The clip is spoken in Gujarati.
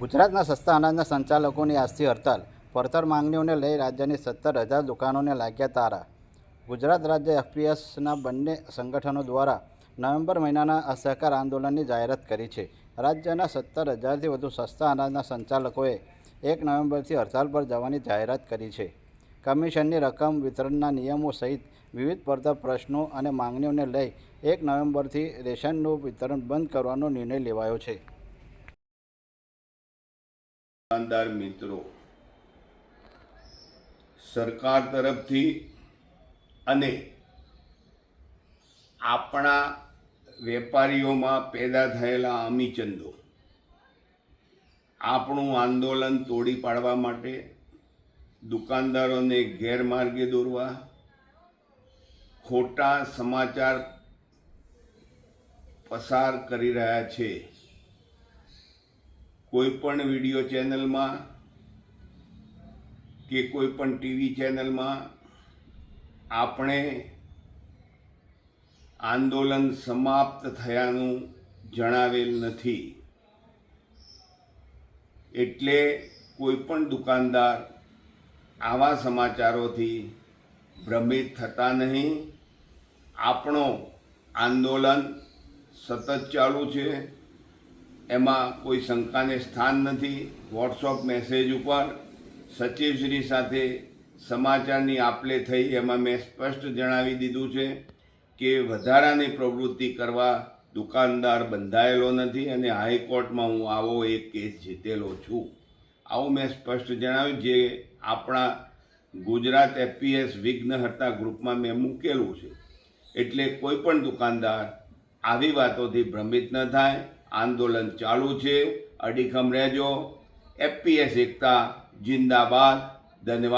ગુજરાતના સસ્તા અનાજના સંચાલકોની આજથી હડતાલ. પડતર માંગણીઓને લઈ રાજ્યની સત્તર હજાર દુકાનોને લાગ્યા તારા. ગુજરાત રાજ્ય એફપીએસના બંને સંગઠનો દ્વારા નવેમ્બર મહિનાના અસહકાર આંદોલનની જાહેરાત કરી છે. રાજ્યના સત્તર હજારથી વધુ સસ્તા અનાજના સંચાલકોએ એક નવેમ્બરથી હડતાલ પર જવાની જાહેરાત કરી છે. કમિશનની રકમ વિતરણના નિયમો સહિત વિવિધ પડતર પ્રશ્નો અને માંગણીઓને લઈ એક નવેમ્બરથી રેશનનું વિતરણ બંધ કરવાનો નિર્ણય લેવાયો છે. દુકાનદાર મિત્રો, સરકાર તરફથી અને આપણા વેપારીઓમાં પેદા થયેલા અમીચંદો આપણું આંદોલન તોડી પાડવા માટે દુકાનદારોને ગેરમાર્ગે દોરવા, ખોટા સમાચાર પસાર કરી રહ્યા છે. કોઈ પણ વીડિયો ચેનલમાં કે કોઈપણ ટીવી ચેનલમાં આપણે આંદોલન સમાપ્ત થયાનું જણાવેલ નથી. એટલે કોઈ પણ દુકાનદાર આવા સમાચારોથી ભ્રમિત થતા નહીં. આપણો આંદોલન સતત ચાલુ છે. એમાં કોઈ શંકાને સ્થાન નથી. વોટ્સઅપ મેસેજ ઉપર સચિવશ્રી સાથે સમાચારની આપલે થઈ એમાં મેં સ્પષ્ટ જણાવી દીધું છે કે વધારાની પ્રવૃત્તિ કરવા દુકાનદાર બંધાયેલો નથી અને હાઈકોર્ટમાં હું આવો એક કેસ જીતેલો છું. આવું મેં સ્પષ્ટ જણાવ્યું જે આપણા ગુજરાત એફપીએસ વિઘ્નહર્તા ગ્રુપમાં મેં મૂકેલું છે. એટલે કોઈ પણ દુકાનદાર આવી વાતોથી ભ્રમિત ન થાય. આંદોલન ચાલુ છે. અડીખમ રહેજો. એપીએસ એકતા. જિંદાબાદ. ધન્યવાદ.